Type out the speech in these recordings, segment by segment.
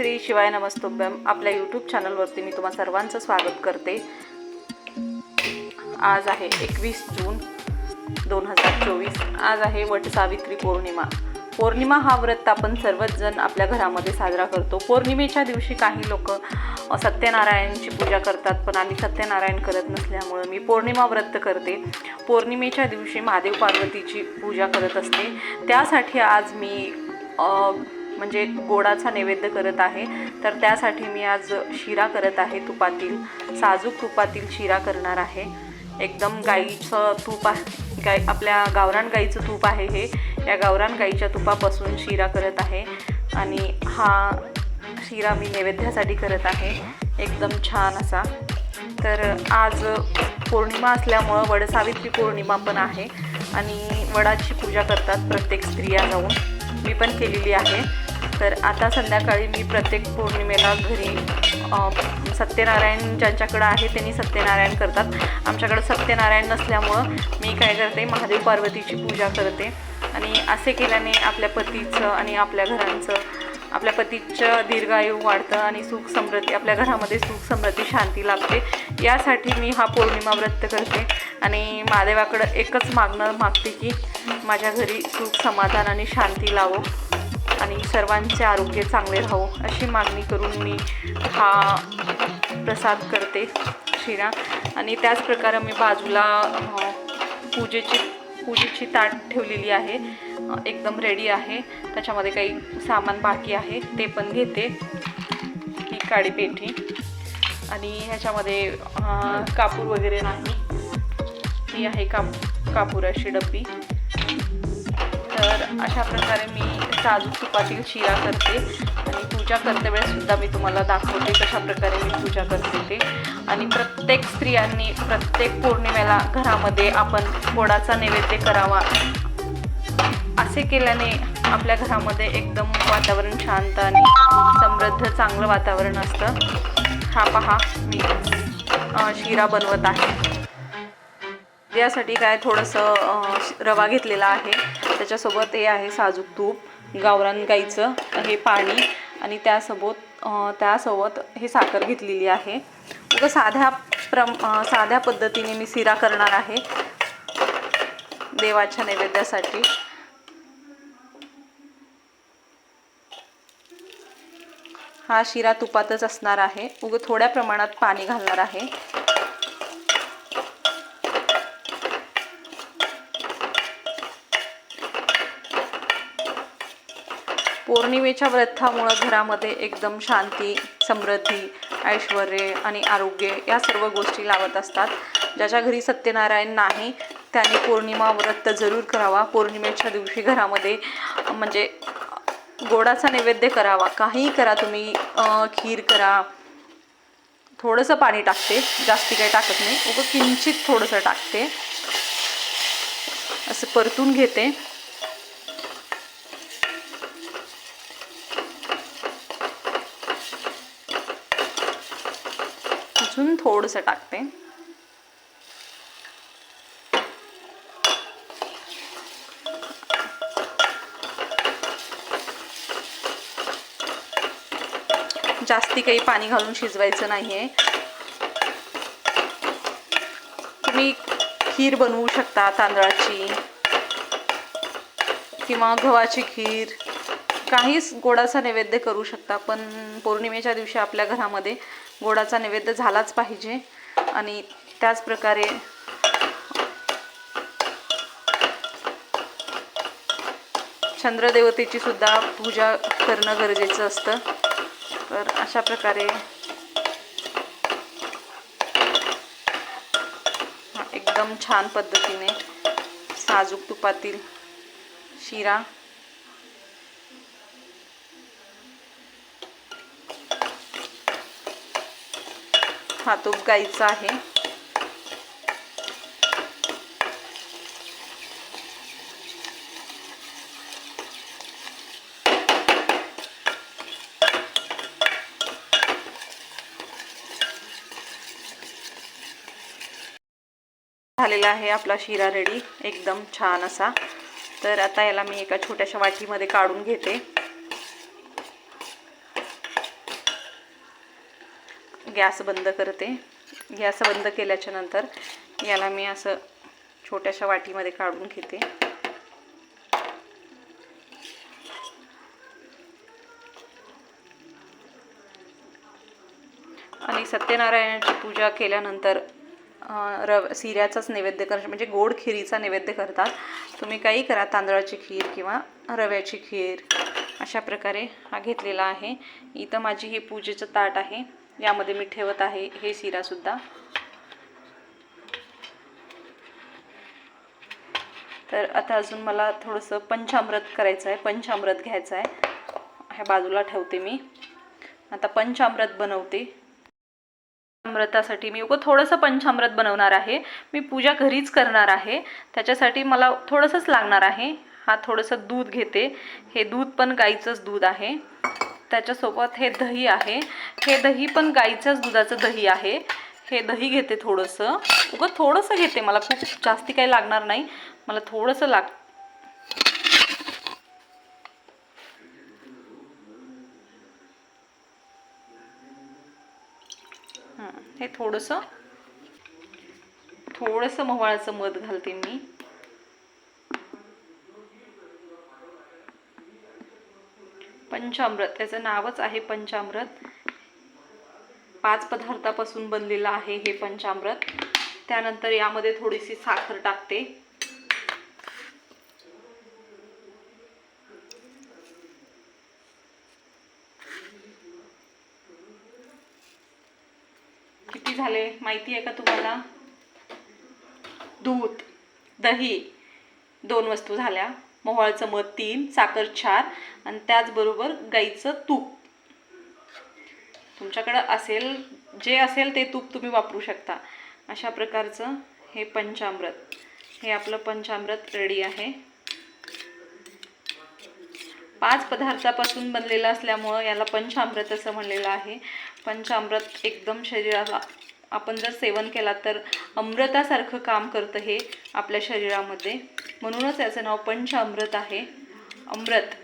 श्री शिवाय नमस्तुभ्यम आपल्या यूट्यूब चॅनलवरती मी तुम्हा सर्वांचं स्वागत करते. आज आहे एकवीस जून दोन हजार चोवीस. आज आहे वट सावित्री पौर्णिमा. पौर्णिमा हा व्रत आपण सर्वच जण आपल्या घरामध्ये साजरा करतो. पौर्णिमेच्या दिवशी काही लोक सत्यनारायणची पूजा करतात पण आम्ही सत्यनारायण करत नसल्यामुळं मी पौर्णिमा व्रत करते. पौर्णिमेच्या दिवशी महादेव पार्वतीची पूजा करत असते. त्यासाठी आज मी म्हणजे गोडाचा नैवेद्य करत आहे. तर त्यासाठी मी आज शिरा करत आहे तुपातील. साजूक तुपातील शिरा करणार आहे. एकदम गाईचं तूप आहे. गाय आपल्या गावरान गाईचं तूप आहे हे. या गावरान गाईच्या तुपापासून शिरा करत आहे. आणि हा शिरा मी नैवेद्यासाठी करत आहे. एकदम छान असा. तर आज पौर्णिमा असल्यामुळं वडसावित्री पौर्णिमा पण आहे. आणि वडाची पूजा करतात प्रत्येक स्त्रिया जाऊन. मी पण केलेली आहे. तर आता संध्याकाळी मी प्रत्येक पौर्णिमेला घरी सत्यनारायण ज्यांच्याकडं आहे त्यांनी सत्यनारायण करतात. आमच्याकडं सत्यनारायण नसल्यामुळं मी काय करते महादेव पार्वतीची पूजा करते. आणि असे केल्याने आपल्या पतीचं आणि आपल्या घरांचं आपल्या पतीचं दीर्घायू वाढतं आणि सुख समृद्धी आपल्या घरामध्ये सुख समृद्धी शांती लाभते. यासाठी मी हा पौर्णिमा व्रत करते. आणि महादेवाकडं एकच मागणं मागते की माझ्या घरी सुख समाधान आणि शांती लावो. आणि सर्वांचे आरोग्य चांगले राहो अशी मागणी करून मी हा प्रसाद करते शिरा. आणि त्याच प्रकारे मी बाजूला पूजेची पूजेची ताट ठेवलेली आहे. एकदम रेडी आहे. त्याच्यामध्ये काही सामान बाकी आहे ते पण घेते. ही काळी पेठी आणि ह्याच्यामध्ये कापूर वगैरे नाही. ही आहे काप कापुराची डब्बी. तर अशा प्रकारे मी साजूक तुपातील शिरा करते. आणि पूजा करते वेळेससुद्धा मी तुम्हाला दाखवते कशा प्रकारे मी पूजा करते ते. आणि प्रत्येक स्त्रियांनी प्रत्येक पौर्णिमेला घरामध्ये आपण गोडाचा नैवेद्य करावा. असे केल्याने आपल्या घरामध्ये एकदम वातावरण शांत आणि समृद्ध चांगलं वातावरण असतं. हा पहा मी शिरा बनवत आहे. यासाठी काय थोडंसं रवा घेतलेला आहे. त्याच्यासोबत हे आहे साजूक तूप. गावरान गाईचं हे पाणी आणि त्यासोबत त्यासोबत हे साखर घेतलेली आहे. उगं साध्या प्रम साध्या पद्धतीने मी शिरा करणार आहे. देवाच्या नैवेद्यासाठी. हा शिरा तुपातच असणार आहे. उगं थोड्या प्रमाणात पाणी घालणार आहे. पौर्णिमेच्या व्रतामुळं घरामध्ये एकदम शांती समृद्धी ऐश्वर आणि आरोग्य या सर्व गोष्टी लावत असतात. ज्याच्या घरी सत्यनारायण नाही त्याने पौर्णिमा व्रत जरूर करावा. पौर्णिमेच्या दिवशी घरामध्ये म्हणजे गोडाचा नैवेद्य करावा. काहीही करा तुम्ही. खीर करा. थोडंसं पाणी टाकते. जास्ती काही टाकत नाही. उगं किंचित थोडंसं टाकते. असं परतून घेते अजून थोडंसं टाकते. जास्ती काही पाणी घालून शिजवायचं नाही आहे तुम्ही खीर बनवू शकता तांदळाची किंवा गव्हाची खीर. काहीच गोडाचा नैवेद्य करू शकता पण पौर्णिमेच्या दिवशी आपल्या घरामध्ये गोडाचा नैवेद्य झालाच पाहिजे. आणि त्याच प्रकारे चंद्रदेवतेची सुद्धा पूजा करणं गरजेचं असतं. तर अशा प्रकारे एकदम छान पद्धतीने साजूक तुपातील शिरा हा तूप आहे. झालेला आहे आपला शिरा रेडी एकदम छान असा. तर आता याला मी एका छोट्याशा वाटीमध्ये काढून घेते. गॅस बंद करते. गॅस बंद केल्याच्यानंतर याला मी असं छोट्याशा वाटीमध्ये काढून घेते. आणि सत्यनारायणाची पूजा केल्यानंतर रव सिऱ्याचाच नैवेद्य कर म्हणजे गोड खिरीचा नैवेद्य करतात. तुम्ही काही करा तांदळाची खीर किंवा रव्याची खीर अशा प्रकारे हा घेतलेला आहे. इथं माझी हे पूजेचं ताट आहे. यामध्ये मी ठेवत आहे हे शिरासुद्धा. तर आता अजून मला थोडंसं पंचामृत करायचं आहे पंचामृत घ्यायचं आहे ह्या बाजूला ठेवते मी. आता पंचामृत बनवते. अमृतासाठी मी उगं थोडंसं पंचामृत बनवणार आहे. मी पूजा घरीच करणार आहे. त्याच्यासाठी मला थोडंसंच लागणार आहे. हा थोडंसं दूध घेते. हे दूध पण गाईचंच दूध आहे. त्याच्यासोबत हे दही आहे. हे दही पण गाईच्याच दुधाचं दही आहे. हे दही घेते थोडंसं. उगं थोडंसं घेते मला खूप जास्ती काही लागणार नाही. मला थोडंसं लाग हे थोडंसं थोडंसं मवाळाचं मध घालते मी. पंचामृत. त्याचं नावच आहे पंचामृत. पाच पदार्थापासून बनलेलं आहे हे पंचामृत. त्यानंतर यामध्ये थोडीशी साखर टाकते. किती झाले? माहिती आहे का तुम्हाला? दूध दही दोन वस्तू झाल्या. मोहळाचं मध तीन साखर चार आणि त्याचबरोबर गाईचं तूप. तुमच्याकडं असेल जे असेल ते तूप तुम्ही वापरू शकता. अशा प्रकारचं हे पंचामृत. हे आपलं पंचामृत रेडी आहे. पाच पदार्थापासून बनलेलं असल्यामुळं याला पंचामृत असं म्हणलेलं आहे. पंचामृत एकदम शरीराला आपण जर सेवन केला तर अमृतासारखं काम करतं हे आपल्या शरीरामध्ये. म्हणूनच याचं नाव पंचामृत आहे. अमृत.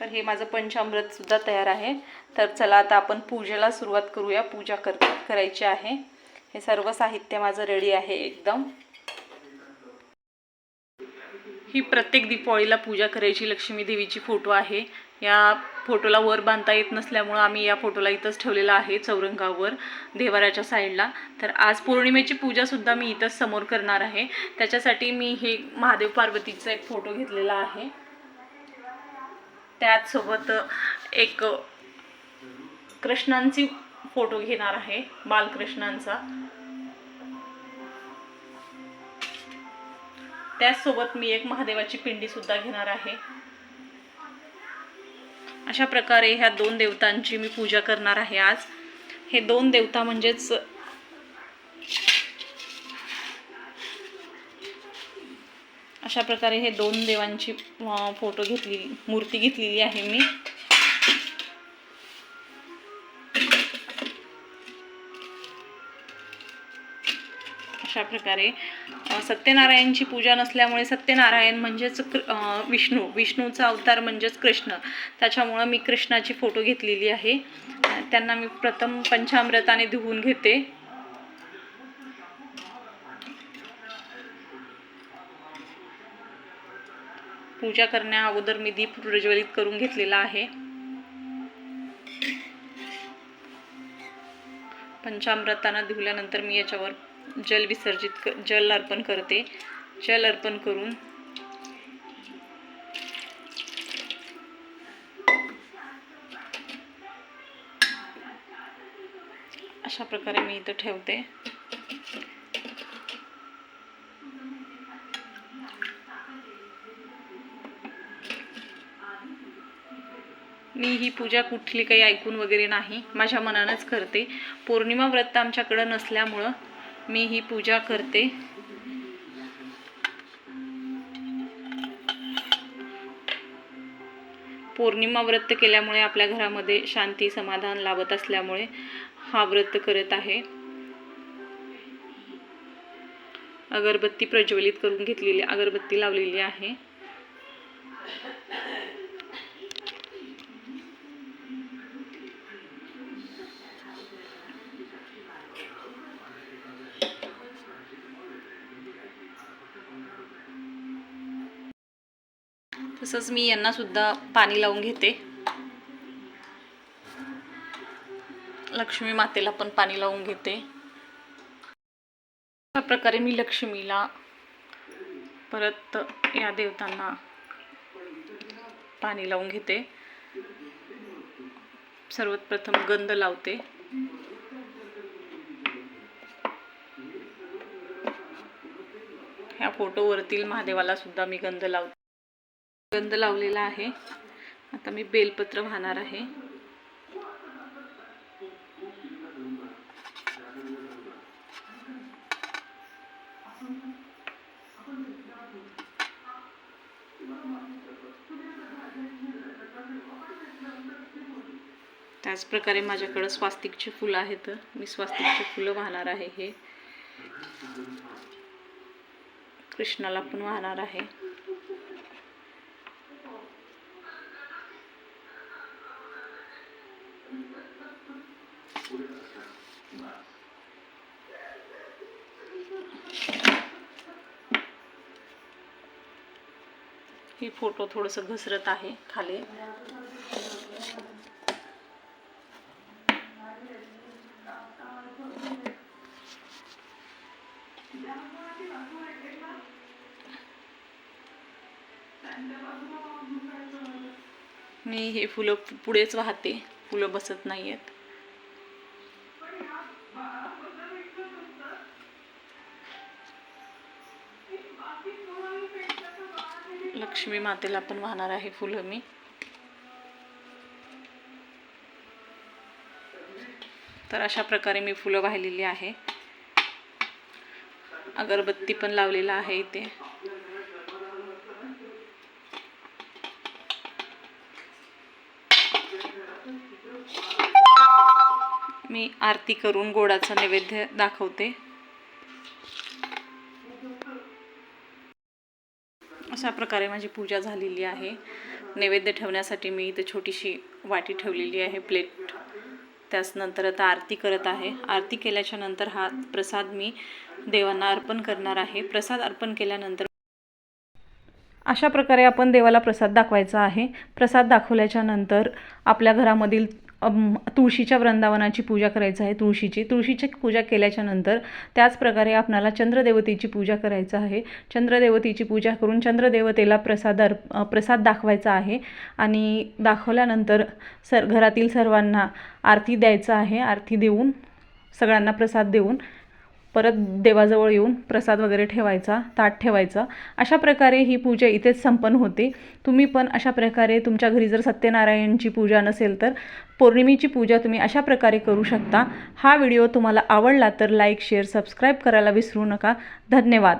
तर हे माझं पंचामृतसुद्धा तयार आहे. तर चला आता आपण पूजेला सुरुवात करूया. पूजा कर करायची आहे. हे सर्व साहित्य माझं रेडी आहे एकदम. ही प्रत्येक दीपावळीला पूजा करायची लक्ष्मी देवीची फोटो आहे. या फोटोला वर बांधता येत नसल्यामुळं आम्ही या फोटोला इथंच ठेवलेला आहे चौरंगावर देवाराच्या साईडला. तर आज पौर्णिमेची पूजासुद्धा मी इथंच समोर करणार आहे. त्याच्यासाठी मी हे महादेव पार्वतीचा एक फोटो घेतलेला आहे. त्याचसोबत एक कृष्णांची फोटो घेणार आहे बालकृष्णांचा. त्याचसोबत मी एक महादेवाची पिंडी सुद्धा घेणार आहे. अशा प्रकारे ह्या दोन देवतांची मी पूजा करणार आहे आज. हे दोन देवता म्हणजेच अशा प्रकारे हे दोन देवांची फोटो घेतलेली मूर्ती घेतलेली आहे मी. अशा प्रकारे सत्यनारायणची पूजा नसल्यामुळे सत्यनारायण म्हणजेच कृ- विष्णू विष्णूचा अवतार म्हणजेच कृष्ण. त्याच्यामुळं मी कृष्णाची फोटो घेतलेली आहे. त्यांना मी प्रथम पंचामृताने धुवून घेते. पूजा करण्या अगोदर मी दीप प्रज्वलित करून घेतलेला आहे. पंचामृतांना धुल्यानंतर मी याच्यावर जल विसर्जित क जल अर्पण करते. जल अर्पण करून अशा प्रकारे मी इथं ठेवते. मी ही पूजा कुठली काही ऐकून वगैरे नाही माझ्या मनानंच करते. पौर्णिमा व्रत आमच्याकडं नसल्यामुळं मी ही पूजा करते. पौर्णिमा व्रत केल्यामुळे आपल्या घरामध्ये शांती समाधान लाभत असल्यामुळे हा व्रत करत आहे. अगरबत्ती प्रज्वलित करून घेतलेली अगरबत्ती लावलेली आहे. तसंच मी यांनासुद्धा पाणी लावून घेते. लक्ष्मी मातेला पण पाणी लावून घेते. अशा प्रकारे मी लक्ष्मीला परत या देवतांना पाणी लावून घेते. सर्वात प्रथम गंध लावते. ह्या फोटोवरतील महादेवाला सुद्धा मी गंध लावते. गंध लावलेला आहे. आता मी बेलपत्र वाहणार आहे. त्याचप्रकारे माझ्याकडं स्वास्तिकची फुलं आहेत. मी स्वास्तिकची फुलं वाहणार आहे हे. कृष्णाला पण वाहणार आहे. ही फोटो थोडंसं घसरत आहे खाली. मी हे फुलं पुढेच वाहते. फुलं बसत नाही आहेत लक्ष्मी मातेला पण वाहणार आहे फुलं मी तर अशा प्रकारे मी फुलं वाहिलेली आहे. अगरबत्ती पण लावलेला आहे इथे. मी आरती करून गोडाचा नैवेद्य दाखवते. अशा प्रकारे माझी पूजा झालेली आहे. नैवेद्य ठेवण्यासाठी मी इथे छोटीशी वाटी ठेवलेली आहे प्लेट. त्याचनंतर आता आरती करत आहे. आरती केल्याच्यानंतर हा प्रसाद मी देवांना अर्पण करणार आहे. प्रसाद अर्पण केल्यानंतर अशा प्रकारे आपण देवाला प्रसाद दाखवायचा आहे. प्रसाद दाखवल्याच्या नंतर आपल्या घरामधील तुळशीच्या वृंदावनाची पूजा करायचं आहे तुळशीची. तुळशीची पूजा केल्याच्यानंतर त्याच प्रकारे आपणाला चंद्रदेवतेची पूजा करायचं आहे. चंद्रदेवतेची पूजा करून चंद्रदेवतेला प्रसाद प्रसाद दाखवायचा आहे आणि दाखवल्यानंतर सर घरातील सर्वांना आरती द्यायचं आहे. आरती देऊन सगळ्यांना प्रसाद देऊन परत देवाजवळ येऊन प्रसाद वगैरे ठेवायचा ताट ठेवायचा. अशा प्रकारे ही पूजा इथेच संपन्न होते. तुम्ही पण अशा प्रकारे तुमच्या घरी जर सत्यनारायणची पूजा नसेल तर पौर्णिमेची पूजा तुम्ही अशा प्रकारे करू शकता. हा व्हिडिओ तुम्हाला आवडला तर लाईक शेअर सबस्क्राईब करायला विसरू नका. धन्यवाद.